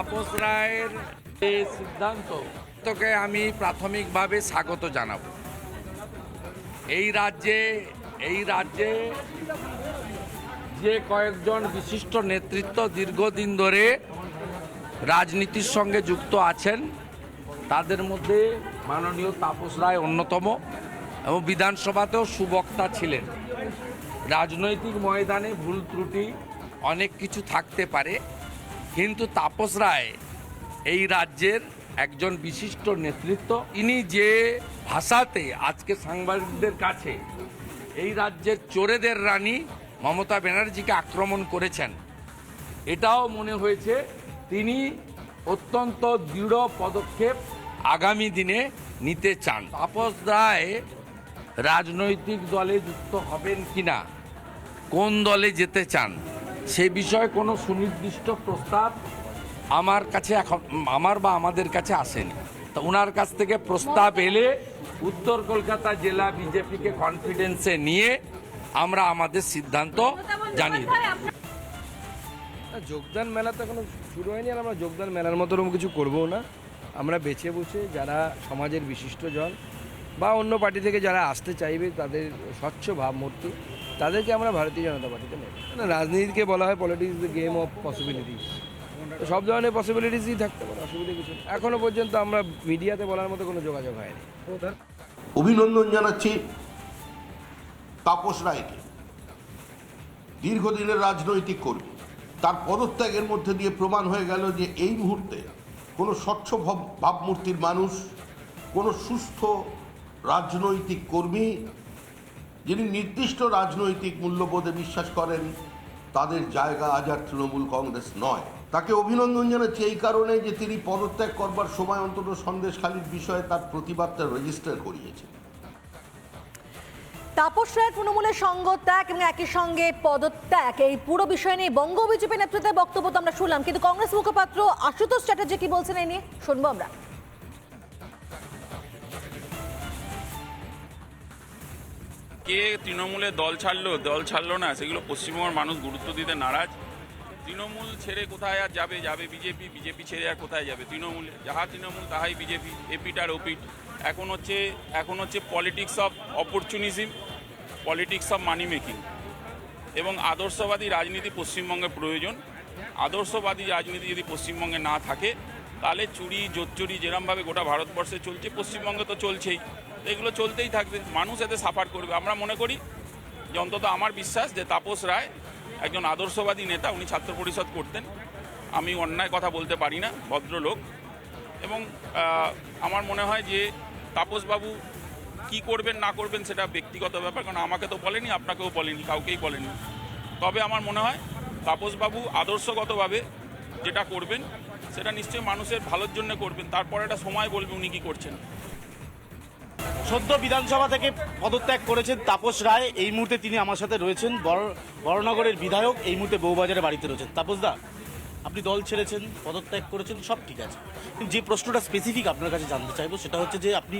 তাপস রায়ের এই সিদ্ধান্ত, তোকে আমি প্রাথমিকভাবে স্বাগত জানাব। এই রাজ্যে এই রাজ্যে যে কয়েকজন বিশিষ্ট নেতৃত্ব দীর্ঘদিন ধরে রাজনীতির সঙ্গে যুক্ত আছেন, তাদের মধ্যে মাননীয় তাপস রায় অন্যতম এবং বিধানসভাতেও সুবক্তা ছিলেন। রাজনৈতিক ময়দানে ভুল ত্রুটি অনেক কিছু থাকতে পারে। কিন্তু তাপস রায় এই রাজ্যের একজন বিশিষ্ট নেতৃত্ব। ইনি যে ভাষাতে আজকে সাংবাদিকদের কাছে এই রাজ্যের চোরেদের রানী মমতা ব্যানার্জিকে আক্রমণ করেছেন, এটাও মনে হয়েছে তিনি অত্যন্ত দৃঢ় পদক্ষেপ আগামী দিনে নিতে চান। তাপস রায় রাজনৈতিক দলে যুক্ত হবেন কিনা, কোন দলে যেতে চান সে বিষয়ে কোনো সুনির্দিষ্ট প্রস্তাব আমার কাছে এখন, আমার বা আমাদের কাছে আসেনি। তা ওনার কাছ থেকে প্রস্তাব এলে উত্তর কলকাতা জেলা বিজেপিকে কনফিডেন্সে নিয়ে আমরা আমাদের সিদ্ধান্ত জানিয়ে যোগদান মেলা তো এখনও শুরু হয়নি আর আমরা যোগদান মেলার মতো কিছু করব না। আমরা বেছে বসে যারা সমাজের বিশিষ্ট জন বা অন্য পার্টি থেকে যারা আসতে চাইবে তাদের স্বচ্ছ ভাবমূর্তি, তাদেরকে আমরা ভারতীয় জনতা পার্টিতে নেব। না, রাজনীতিকে বলা হয় politics the game of possibilities সব ধরনের পসিবিলিটিসই থাকতে পারে, অসুবিধা কিছু নেই। এখনও পর্যন্ত আমরা মিডিয়াতে বলার মতো কোনো যোগাযোগ হয়নি। অভিনন্দন জানাচ্ছি তাপস রায়কে। দীর্ঘদিনের রাজনৈতিক কর্মী। তার পদত্যাগের মধ্যে দিয়ে প্রমাণ হয়ে গেল যে এই মুহূর্তে কোনো স্বচ্ছ ভাব- ভাবমূর্তির মানুষ, কোনো সুস্থ রাজনৈতিক কর্মী যিনি নির্দিষ্ট রাজনৈতিক মূল্যবোধে বিশ্বাস করেন, তাদের জায়গা আজ আর তৃণমূল কংগ্রেস নয়। তাকে অভিনন্দন জানাচ্ছি এই কারণে যে তিনি পদত্যাগ করবার সময় অন্তত সন্দেশখালীর বিষয়ে তার প্রতিবাদটা রেজিস্টার করিয়েছেন তাপস রায়ের তৃণমূলের সঙ্গ ত্যাগ এবং একই সঙ্গে পদত্যাগ। এই পুরো বিষয় নিয়ে বঙ্গ বিজেপি নেতৃত্বের বক্তব্য তো আমরা শুনলাম, কিন্তু কংগ্রেস মুখপাত্র আশুতোষ চ্যাটার্জি কি বলছেন এই নিয়ে? শুনব আমরা। কে তৃণমূলে দল ছাড়লো দল ছাড়লো না, সেগুলো পশ্চিমবঙ্গের মানুষ গুরুত্ব দিতে নারাজ। তৃণমূল ছেড়ে কোথায় আর যাবে? যাবে বিজেপি বিজেপি ছেড়ে আর কোথায় যাবে? তৃণমূলে, যাহা তৃণমূল, তাহাই বিজেপি এপিট আর ওপিট এখন হচ্ছে এখন হচ্ছে politics of opportunism politics of money making এবং আদর্শবাদী রাজনীতি পশ্চিমবঙ্গে প্রয়োজন। আদর্শবাদী রাজনীতি যদি পশ্চিমবঙ্গে না থাকে, তাহলে চুরি, জোচ্চুরি যেরমভাবে গোটা ভারতবর্ষে চলছে, পশ্চিমবঙ্গে তো চলছেই। এগুলো চলতেই থাকবে, মানুষ এতে সাফার করবে। আমরা মনে করি যে অন্তত আমার বিশ্বাস যে তাপস রায় একজন আদর্শবাদী নেতা, উনি ছাত্র পরিষদ করতেন। আমি অন্যায় কথা বলতে পারি না, ভদ্রলোক। এবং আমার মনে হয় যে তাপসবাবু কি করবেন, না করবেন সেটা ব্যক্তিগত ব্যাপার, কারণ আমাকে তো বলেনি, আপনাকেও বলেনি, কাউকেই বলেনি। তবে আমার মনে হয় তাপসবাবু আদর্শগতভাবে যেটা করবেন, সেটা নিশ্চয়ই মানুষের ভালোর জন্য করবেন। তারপর একটা সময় বলবে উনি কী করছেন। সদ্য বিধানসভা থেকে পদত্যাগ করেছেন তাপস রায়। এই মুহূর্তে তিনি আমার সাথে রয়েছেন। বড় বড়নগরের বিধায়ক এই মুহূর্তে বউবাজারে বাড়িতে রয়েছেন। তাপস দা, আপনি দল ছেড়েছেন, পদত্যাগ করেছেন, সব ঠিক আছে। যে প্রশ্নটা স্পেসিফিক আপনার কাছে জানতে চাইব, সেটা হচ্ছে যে আপনি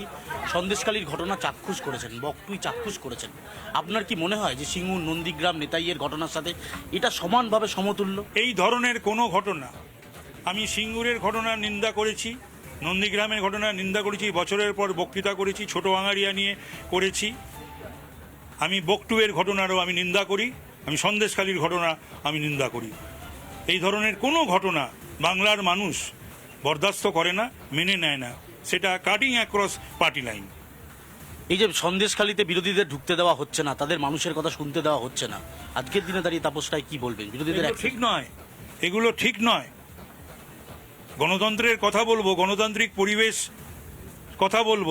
সন্দেশকালীর ঘটনা চাক্ষুষ করেছেন, বকটুই চাক্ষুষ করেছেন। আপনার কি মনে হয় যে সিঙ্গুর নন্দীগ্রাম নেতাইয়ের ঘটনার সাথে এটা সমানভাবে সমতুল্য? এই ধরনের কোনো ঘটনা আমি সিঙ্গুরের ঘটনার নিন্দা করেছি নন্দীগ্রামের ঘটনার নিন্দা করেছি বছরের পর বক্তৃতা করেছি ছোট আঙারিয়া নিয়ে করেছি। আমি বকটুয়ের ঘটনারও আমি নিন্দা করি আমি সন্দেশখালীর ঘটনা আমি নিন্দা করি। এই ধরনের কোনো ঘটনা বাংলার মানুষ বরদাস্ত করে না মেনে নেয় না। সেটা কাটিং অ্যাক্রস পার্টি লাইন। এই যে সন্দেশখালীতে বিরোধীদের ঢুকতে দেওয়া হচ্ছে না তাদের মানুষের কথা শুনতে দেওয়া হচ্ছে না আজকের দিনে দাঁড়িয়ে তাপস রায় কি বলবেন? বিরোধীদের ঠিক নয় এগুলো ঠিক নয়। গণতন্ত্রের কথা বলব গণতান্ত্রিক পরিবেশ কথা বলব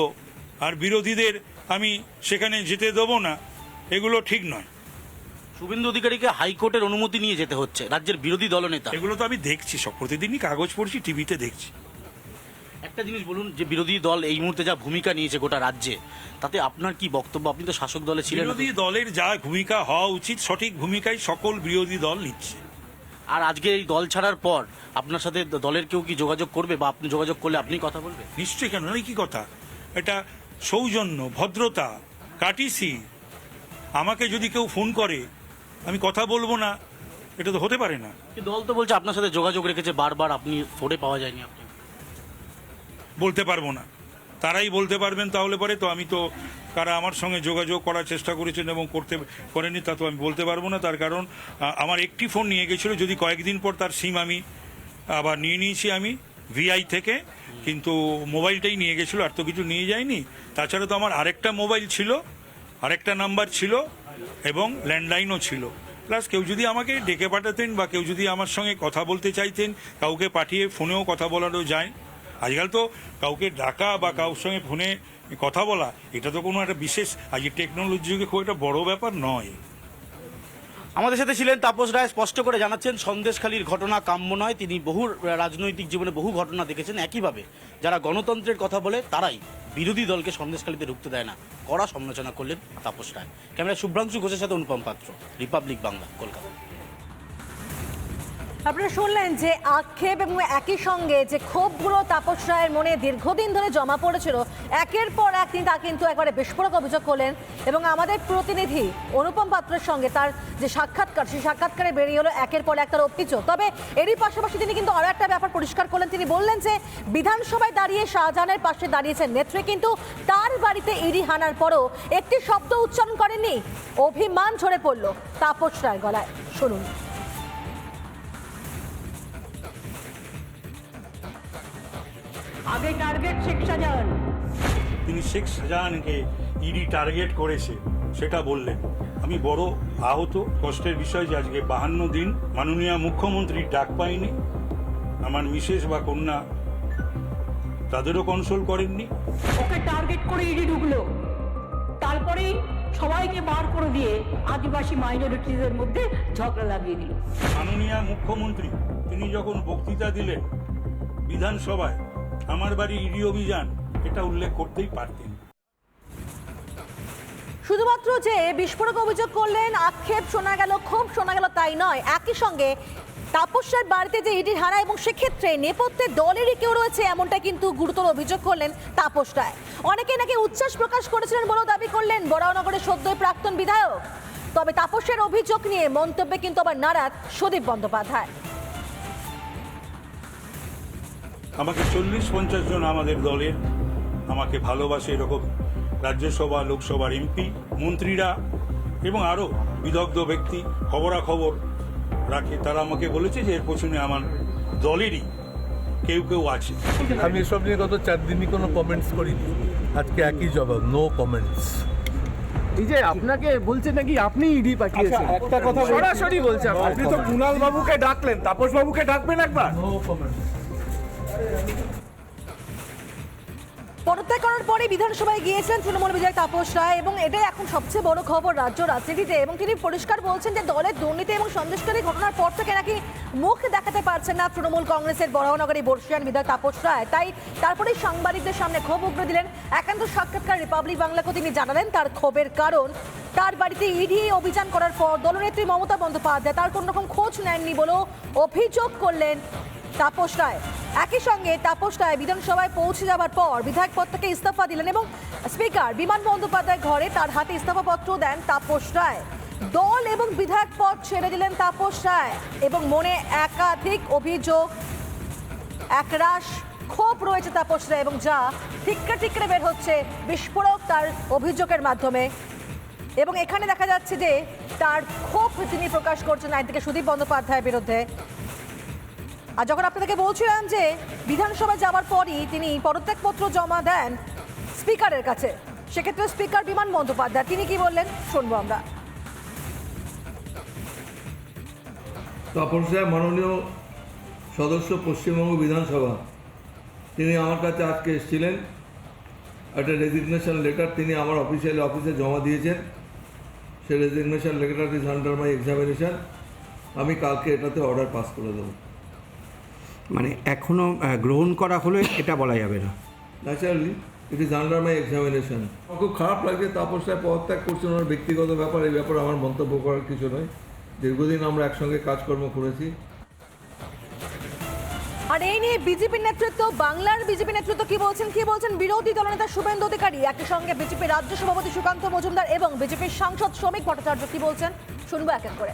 আর বিরোধীদের আমি সেখানে যেতে দেবো না এগুলো ঠিক নয়। শুভেন্দু অধিকারীকে হাইকোর্টের অনুমতি নিয়ে যেতে হচ্ছে রাজ্যের বিরোধী দলনেতা। এগুলো তো আমি দেখছি সব প্রতিদিনই কাগজ পড়ছি টিভিতে দেখছি। একটা জিনিস বলুন যে বিরোধী দল এই মুহূর্তে যা ভূমিকা নিয়েছে গোটা রাজ্যে তাতে আপনার কি বক্তব্য? আপনি তো শাসক দলে ছিলেন বিরোধী দলের যা ভূমিকা হওয়া উচিত সঠিক ভূমিকাই সকল বিরোধী দল নিচ্ছে। আর আজকে এই দল ছাড়ার পর আপনার সাথে দলের কেউ কি যোগাযোগ করবে বা আপনি যোগাযোগ করলে আপনি কথা বলবেন? নিশ্চয়ই কেন? কি কথা? এটা সৌজন্য ভদ্রতা কাটিসি। আমাকে যদি কেউ ফোন করে আমি কথা বলব না এটা তো হতে পারে না। দল তো বলছে আপনার সাথে যোগাযোগ রেখেছে বারবার আপনি ফোনে পাওয়া যায়নি আপনি বলতে পারব না। তারাই বলতে পারবেন তাহলে পরে। তো আমি তো তারা আমার সঙ্গে যোগাযোগ করার চেষ্টা করেছেন এবং করতে করেনি তা তো আমি বলতে পারব না। তার কারণ আমার একটি ফোন নিয়ে গেছিল, যদি কয়েকদিন পর তার সিম আমি আবার নিয়ে নিয়েছি আমি, ভিআই থেকে, কিন্তু মোবাইলটাই নিয়ে গেছিল, আর তো কিছু নিয়ে যায়নি। তাছাড়া তো আমার আরেকটা মোবাইল ছিল, আরেকটা নাম্বার ছিল, এবং ল্যান্ডলাইনও ছিল। প্লাস কেউ যদি আমাকে ডেকে পাঠাতেন বা কেউ যদি আমার সঙ্গে কথা বলতে চাইতেন, কাউকে পাঠিয়ে ফোনেও কথা বলানো যায় আজকাল তো কাউকে ডাকা বা কারোর সঙ্গে ফোনে কথা বলা, এটা তো কোনো একটা বিশেষ আজ টেকনোলজি যুগে খুব একটা বড় ব্যাপার নয়। আমাদের সাথে ছিলেন তাপস রায়, স্পষ্ট করে জানাচ্ছেন, সন্দেশখালীর ঘটনা কাম্য নয়, তিনি বহু রাজনৈতিক জীবনে বহু ঘটনা দেখেছেন, একইভাবে যারা গণতন্ত্রের কথা বলে, তারাই বিরোধী দলকে সন্দেশখালীতে ঢুকতে দেয় না। কড়া সমালোচনা করলেন তাপস রায়। ক্যামেরা শুভ্রাংশু ঘোষের সাথে অনুপম পাত্র, রিপাবলিক বাংলা, কলকাতা। আপনারা শুনলেন যে আক্ষেপ এবং একই সঙ্গে যে ক্ষোভগুলো তাপস রায়ের মনে দীর্ঘদিন ধরে জমা পড়েছিল, একের পর এক তিনি তা কিন্তু একবারে বিস্ফোরক অভিযোগ করলেন এবং আমাদের প্রতিনিধি অনুপম পাত্রের সঙ্গে তার যে সাক্ষাৎকার, সেই সাক্ষাৎকারে বেরিয়ে হলো একের পর এক তার অভিযোগ। তবে এরই পাশাপাশি তিনি কিন্তু আরও একটা ব্যাপার পরিষ্কার করলেন। তিনি বললেন যে বিধানসভায় দাঁড়িয়ে শাহজাহানের পাশে দাঁড়িয়েছেন নেত্রী, কিন্তু তার বাড়িতে ইডি হানার পরও একটি শব্দ উচ্চারণ করেননি। অভিমান ঝরে পড়ল তাপস রায়ের গলায়। শুনুন। আগে টার্গেট শেখ শাহজাহান। তিনি শেখ শাহজাহানকে ইডি টার্গেট করেছে সেটা বললেন। আমি বড় আহত কষ্টের বিষয় যে আজকে বাহান্ন দিন মাননীয় মুখ্যমন্ত্রীর ডাক পাইনি আমার মিসেস বা কন্যা তাদেরও কনসোল করেননি। ওকে টার্গেট করে ইডি ঢুকলো। তারপরেই সবাইকে বার করে দিয়ে আদিবাসী মাইনরিটিদের মধ্যে ঝগড়া লাগিয়ে দিল। মাননীয় মুখ্যমন্ত্রী তিনি যখন বক্তৃতা দিলেন বিধানসভায় আমার বাড়ি ইডি অভিযান, এটা উল্লেখ করতেই পারতেন। শুধুমাত্র যে বিস্ফোরক অভিযোগ করলেন, আক্ষেপ শোনা গেল খুব শোনা গেল, তাই নয়। একই সঙ্গে তাপস্যার বাড়িতে যে ইডির হানা এবং সেক্ষেত্রে নেপথ্যে দলেরই কেউ রয়েছে, এমনটা কিন্তু গুরুতর অভিযোগ করলেন তাপস রায়। অনেকে নাকি উচ্ছ্বাস প্রকাশ করেছিলেন বলেও দাবি করলেন বরানগরের সদ্যই প্রাক্তন বিধায়ক। তবে তাপসের অভিযোগ নিয়ে মন্তব্যে কিন্তু আবার নারাজ সুদীপ বন্দ্যোপাধ্যায়। আমাকে চল্লিশ পঞ্চাশ জন আমাদের দলের আমাকে ভালোবাসে এরকম রাজ্যসভা লোকসভার এমপি মন্ত্রীরা এবং আরও বিদগ্ধ ব্যক্তি খবরাখবর রাখে। তারা আমাকে বলেছে যে এর পেছনে আমার দলেরই কেউ কেউ আছে। আমি এসব নিয়ে গত চার দিনই কোনো কমেন্টস করিনি। আজকে একই জবাব নো কমেন্টস এই যে আপনাকে বলছে নাকি আপনি ইডি পাঠিয়েছেন? একটা কথা সরাসরি বলছে আপনি তো কুণাল বাবুকে ডাকলেন তাপস বাবুকে ডাকবেন একবার? নো কমেন্টস পদত্যাগ করার পরে বিধানসভায় গিয়েছিলেন তৃণমূল বিধায়ক তাপস রায় এবং এটাই এখন সবচেয়ে বড় খবর রাজ্য রাজনীতিতে। এবং তিনি পরিষ্কার বলছেন যে দলের দুর্নীতি এবং সন্দেশকারী ঘটনার পর থেকে নাকি মুখ দেখাতে পারছেন না তৃণমূল কংগ্রেসের বড়নগরী বর্ষিয়ান বিধায়ক তাপস রায়। তাই তারপরে সাংবাদিকদের সামনে ক্ষোভ উগড়ে দিলেন একান্ত সাক্ষাৎকার রিপাবলিক বাংলাকে তিনি জানালেন তার ক্ষোভের কারণ। তার বাড়িতে ইডি অভিযান করার পর দলনেত্রী মমতা বন্দ্যোপাধ্যায় তার কোনো রকম খোঁজ নেননি বলেও অভিযোগ করলেন তাপস রায়। একই সঙ্গে তাপস রায় বিধানসভায় পৌঁছে যাবার পর বিধায়ক পদ থেকে ইস্তফা দিলেন এবং স্পিকার বিমান বন্দ্যোপাধ্যায় ঘরে তার হাতে ইস্তফাপত্র দেন তাপস রায়। দল এবং বিধায়ক পদ ছেড়ে দিলেন তাপস রায় এবং মনে একাধিক অভিযোগ, একরাশ ক্ষোভ রয়েছে তাপস রায় এবং যা ঠিকরে ঠিকরে বের হচ্ছে বিস্ফোরক তার অভিযোগের মাধ্যমে। এবং এখানে দেখা যাচ্ছে যে তার ক্ষোভ তিনি প্রকাশ করছেন একদিকে সুদীপ বন্দ্যোপাধ্যায়ের বিরুদ্ধে। আর যখন আপনাদেরকে বলছিলাম যে বিধানসভায় যাওয়ার পরই তিনি পদত্যাগপত্র জমা দেন স্পিকারের কাছে, সেক্ষেত্রে স্পিকার বিমান বন্দ্যোপাধ্যায়, তিনি কি বললেন? শুনব আমরা। তাপস রায় মাননীয় সদস্য পশ্চিমবঙ্গ বিধানসভা, তিনি আমার কাছে আজকে এসেছিলেন। একটা রেজিগনেশন লেটার তিনি আমার অফিসিয়ালি অফিসে জমা দিয়েছেন। সেই resignation letter is under my examination আমি কালকে এটাতে অর্ডার পাস করে দেবো। মানে এখনও আহ, গ্রহণ করা হলে এটা বলা যাবে না। Naturally it is under my examination খুব খারাপ লাগছে তাপস রায় পদত্যাগ করছেন ওনার ব্যক্তিগত ব্যাপার এই ব্যাপারে আমার মন্তব্য করার কিছু নয় দীর্ঘদিন আমরা একসঙ্গে কাজকর্ম করেছি। আর এই নিয়ে বিজেপির নেতৃত্ব বাংলার বিজেপি নেতৃত্ব কি বলছেন কি বলছেন? বিরোধী দলনেতা শুভেন্দু অধিকারী একই সঙ্গে বিজেপি রাজ্য সভাপতি সুকান্ত মজুমদার এবং বিজেপির সাংসদ শ্রমিক ভট্টাচার্য কি বলছেন? শুনব এক এক করে।